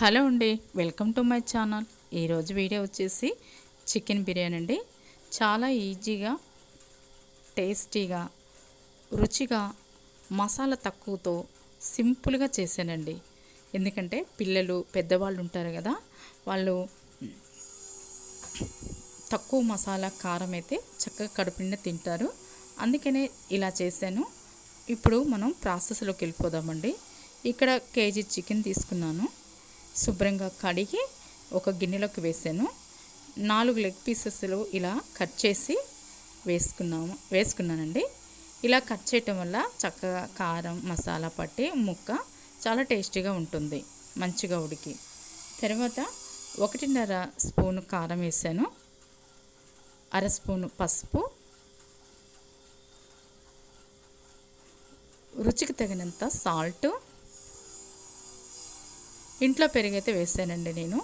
Hello అండి welcome to my channel. ఈరోజు video వచ్చేసి చికెన్ బిర్యానీ అండి. చాలా ఈజీగా టేస్టీగా రుచిగా మసాలా తక్కువతో సింపుల్గా చేశానండి. ఎందుకంటే పిల్లలు పెద్దవాళ్ళు ఉంటారు కదా వాళ్ళు తక్కువ మసాలా కారం అయితే చక్కగా కడుపునిండా తింటారు. అందుకనే ఇలా చేశాను. ఇప్పుడు మనం ప్రాసెస్లోకి వెళ్ళిపోదామండి. ఇక్కడ కేజీ చికెన్ తీసుకున్నాను. శుభ్రంగా కడిగి ఒక గిన్నెలోకి వేసాను. నాలుగు లెగ్ పీసెస్లు ఇలా కట్ చేసి వేసుకున్నాము వేసుకున్నానండి. ఇలా కట్ చేయటం వల్ల చక్కగా కారం మసాలా పట్టి ముక్క చాలా టేస్టీగా ఉంటుంది మంచిగా ఉడికి. తర్వాత ఒకటిన్నర స్పూన్ కారం వేసాను. అర స్పూను పసుపు. రుచికి తగినంత సాల్ట్. ఇంట్లో పెరుగు అయితే వేసానండి నేను.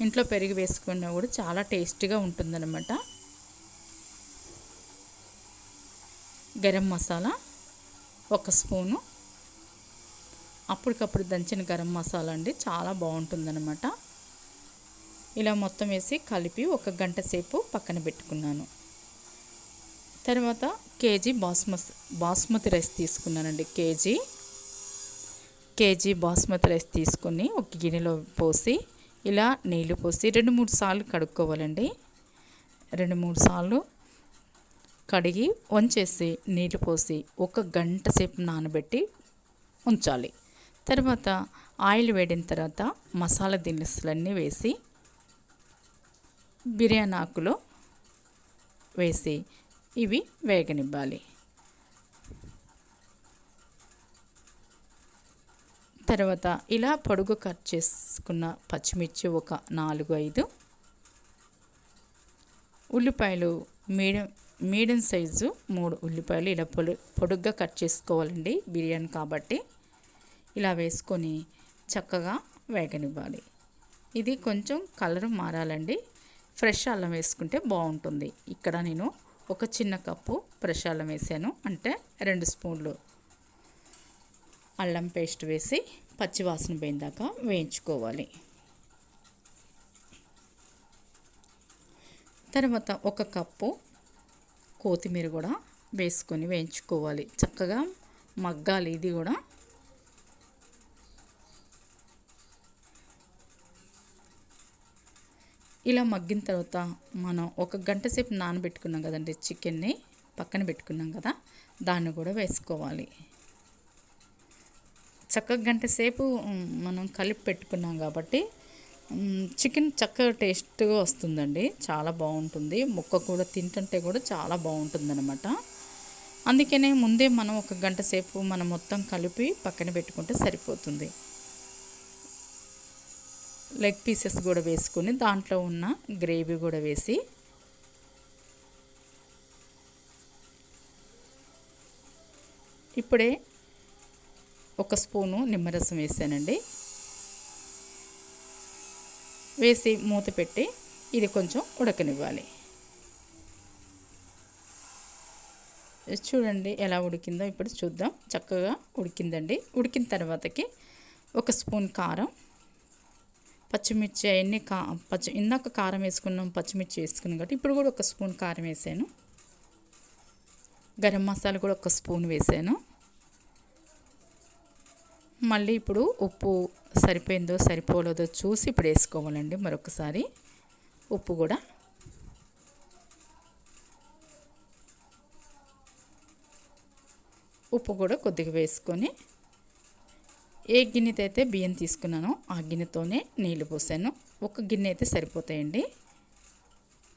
ఇంట్లో పెరుగు వేసుకున్నా కూడా చాలా టేస్టీగా ఉంటుందన్నమాట. గరం మసాలా ఒక స్పూను. అప్పటికప్పుడు దంచిన గరం మసాలా అండి చాలా బాగుంటుందన్నమాట. ఇలా మొత్తం వేసి కలిపి ఒక గంట సేపు పక్కన పెట్టుకున్నాను. తర్వాత కేజీ బాస్మతి బాస్మతి రైస్ తీసుకున్నానండి కేజీ. కేజీ బాస్మతి రైస్ తీసుకొని ఒక గిన్నెలో పోసి ఇలా నీళ్ళు పోసి రెండు మూడు సార్లు కడుక్కోవాలండి. రెండు మూడు సార్లు కడిగి వంచేసి నీళ్ళు పోసి ఒక గంట సేపు నానబెట్టి ఉంచాలి. తర్వాత ఆయిల్ వేడిన తర్వాత మసాలా దినుసులన్నీ వేసి బిర్యానీ ఆకులో వేసి ఇవి వేగనివ్వాలి. తర్వాత ఇలా పొడుగు కట్ చేసుకున్న పచ్చిమిర్చి ఒక నాలుగు ఐదు. ఉల్లిపాయలు మీడియం మీడియం సైజు మూడు ఉల్లిపాయలు ఇలా పొడు పొడుగ్గా కట్ చేసుకోవాలండి బిర్యానీ కాబట్టి. ఇలా వేసుకొని చక్కగా వేగనివ్వాలి. ఇది కొంచెం కలర్ మారాలండి. ఫ్రెష్ అల్లం వేసుకుంటే బాగుంటుంది. ఇక్కడ నేను ఒక చిన్న కప్పు ఫ్రెష్ అల్లం వేసాను. అంటే రెండు స్పూన్లు అల్లం పేస్ట్ వేసి పచ్చివాసన పోయిందాక వేయించుకోవాలి. తర్వాత ఒక కప్పు కొత్తిమీర కూడా వేసుకొని వేయించుకోవాలి. చక్కగా మగ్గాలి ఇది కూడా. ఇలా మగ్గిన తర్వాత మనం ఒక గంట సేపు నానబెట్టుకున్నాం కదండి చికెన్ని పక్కన పెట్టుకున్నాం కదా దాన్ని కూడా వేసుకోవాలి. చక్కగా గంట సేపు మనం కలిపి పెట్టుకున్నాం కాబట్టి చికెన్ చక్కగా టేస్ట్గా వస్తుందండి. చాలా బాగుంటుంది. ముక్క కూడా తింటుంటే కూడా చాలా బాగుంటుంది అనమాట అందుకనే ముందే మనం ఒక గంట సేపు మనం మొత్తం కలిపి పక్కన పెట్టుకుంటే సరిపోతుంది. లెగ్ పీసెస్ కూడా వేసుకొని దాంట్లో ఉన్న గ్రేవీ కూడా వేసి ఇప్పుడే ఒక స్పూను నిమ్మరసం వేసానండి. వేసి మూత పెట్టి ఇది కొంచెం ఉడకనివ్వాలి. చూడండి ఎలా ఉడికిందో ఇప్పుడు చూద్దాం. చక్కగా ఉడికిందండి. ఉడికిన తర్వాతకి ఒక స్పూన్ కారం పచ్చిమిర్చి అవన్నీ కా పచ్చి ఇందాక కారం వేసుకున్నాం పచ్చిమిర్చి వేసుకున్నాం కాబట్టి ఇప్పుడు కూడా ఒక స్పూన్ కారం వేసాను. గరం మసాలా కూడా ఒక స్పూన్ వేసాను. మళ్ళీ ఇప్పుడు ఉప్పు సరిపోయిందో సరిపోలేదో చూసి ఇప్పుడు వేసుకోవాలండి మరొకసారి. ఉప్పు కూడా. ఉప్పు కూడా కొద్దిగా వేసుకొని ఏ గిన్నెతో అయితే బియ్యం తీసుకున్నానో ఆ గిన్నెతోనే నీళ్ళు పోసాను. ఒక గిన్నె అయితే సరిపోతాయండి.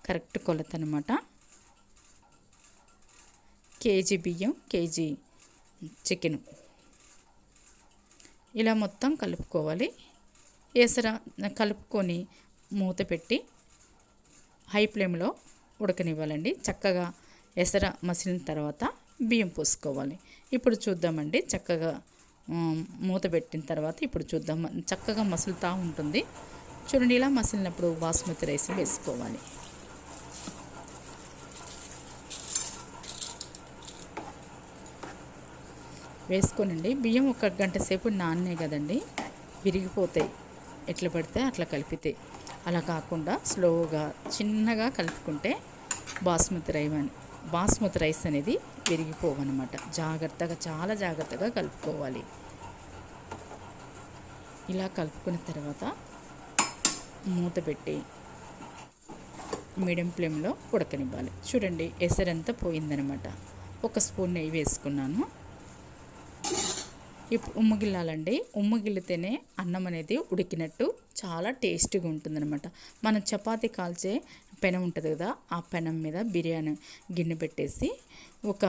కరెక్ట్ కొలత అనమాట కేజీ బియ్యం కేజీ చికెను. ఇలా మొత్తం కలుపుకోవాలి. ఏసర కలుపుకొని మూత పెట్టి హై ఫ్లేమ్లో ఉడకనివ్వాలండి. చక్కగా ఎసర మసిలిన తర్వాత బియ్యం పోసుకోవాలి. ఇప్పుడు చూద్దామండి. చక్కగా మూత పెట్టిన తర్వాత ఇప్పుడు చూద్దాం. చక్కగా మసులుతూ ఉంటుంది. చూడండి ఇలా మసిలినప్పుడు బాస్మతి రైస్ వేసుకోవాలి. వేసుకోనండి. బియ్యం ఒక గంట సేపు నాన్నే కదండి. విరిగిపోతాయి. ఎట్లా పడితే అట్లా కలిపితే. అలా కాకుండా స్లోగా చిన్నగా కలుపుకుంటే బాస్మతి రైస్ అని బాస్మతి రైస్ అనేది విరిగిపోవన్నమాట జాగ్రత్తగా చాలా జాగ్రత్తగా కలుపుకోవాలి. ఇలా కలుపుకున్న తర్వాత మూత పెట్టి మీడియం ఫ్లేమ్లో ఉడకనివ్వాలి. చూడండి ఎసరంతా పోయిందనమాట. ఒక స్పూన్ నెయ్యి వేసుకున్నాను. ఇప్పుడు ఉమ్మగిల్లాలండి. ఉమ్మగిల్లితేనే అన్నం అనేది ఉడికినట్టు చాలా టేస్టీగా ఉంటుందన్నమాట. మనం చపాతి కాల్చే పెనం ఉంటుంది కదా ఆ పెనం మీద బిర్యానీ గిన్నె పెట్టేసి ఒక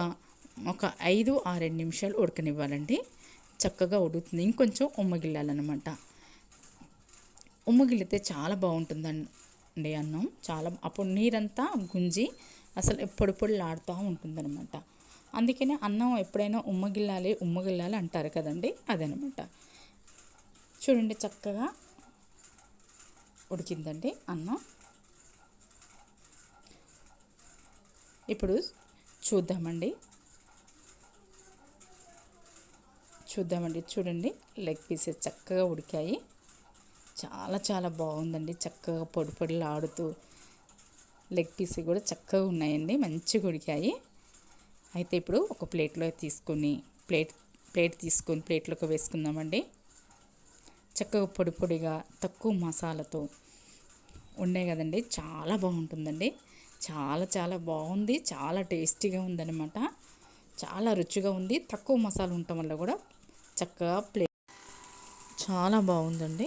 ఒక ఐదు ఆరేడు నిమిషాలు ఉడకనివ్వాలండి. చక్కగా ఉడుకుతుంది. ఇంకొంచెం ఉమ్మగిల్లాలన్నమాట. ఉమ్మగిల్లితే చాలా బాగుంటుందండి అన్నం. చాలా అప్పుడు నీరంతా గుంజి అసలు పొడి పొడిలాడుతూ ఉంటుందన్నమాట. అందుకనే అన్నం ఎప్పుడైనా ఉమ్మగిల్లాలి ఉమ్మగిల్లాలి అంటారు కదండి. అదనమాట. చూడండి చక్కగా ఉడికిందండి అన్నం. ఇప్పుడు చూద్దామండి. చూద్దామండి. చూడండి లెగ్ పీసెస్ చక్కగా ఉడికాయి. చాలా చాలా బాగుందండి. చక్కగా పొడి పొడిలాడుతూ లెగ్ పీస్ కూడా చక్కగా ఉన్నాయండి. మంచిగా ఉడికాయి. అయితే ఇప్పుడు ఒక ప్లేట్లో తీసుకొని ప్లేట్ ప్లేట్ తీసుకొని ప్లేట్లోకి వేసుకుందామండి. చక్కగా పొడి పొడిగా తక్కువ మసాలాతో ఉండే కదండి. చాలా బాగుంటుందండి. చాలా చాలా బాగుంది. చాలా టేస్టీగా ఉందన్నమాట. చాలా రుచిగా ఉంది. తక్కువ మసాలా ఉండటం వల్ల కూడా చక్కగా ప్లే చాలా బాగుందండి.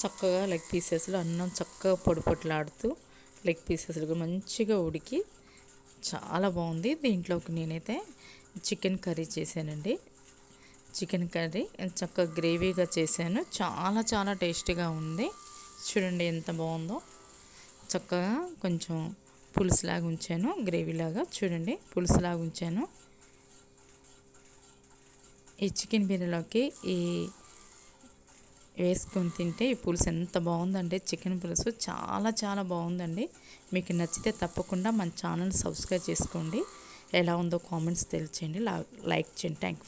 చక్కగా లెగ్ పీసెస్లో అన్నం చక్కగా పొడి పొట్లాడుతూ లెగ్ పీసెస్లు మంచిగా ఉడికి చాలా బాగుంది. దీంట్లోకి నేనైతే చికెన్ కర్రీ చేశానండి. చికెన్ కర్రీ చక్కగా గ్రేవీగా చేశాను. చాలా చాలా టేస్టీగా ఉంది. చూడండి ఎంత బాగుందో. చక్కగా కొంచెం పులుసులాగా ఉంచాను. గ్రేవీలాగా చూడండి పులుసులాగా ఉంచాను. ఈ చికెన్ బిర్యానీలోకి ఈ వేసుకొని తింటే ఈ పులుసు ఎంత బాగుందంటే చికెన్ పులుసు చాలా చాలా బాగుందండి. మీకు నచ్చితే తప్పకుండా మన ఛానల్ సబ్స్క్రైబ్ చేసుకోండి. ఎలా ఉందో కామెంట్స్ తెలియచేయండి. లైక్ చేయండి. థ్యాంక్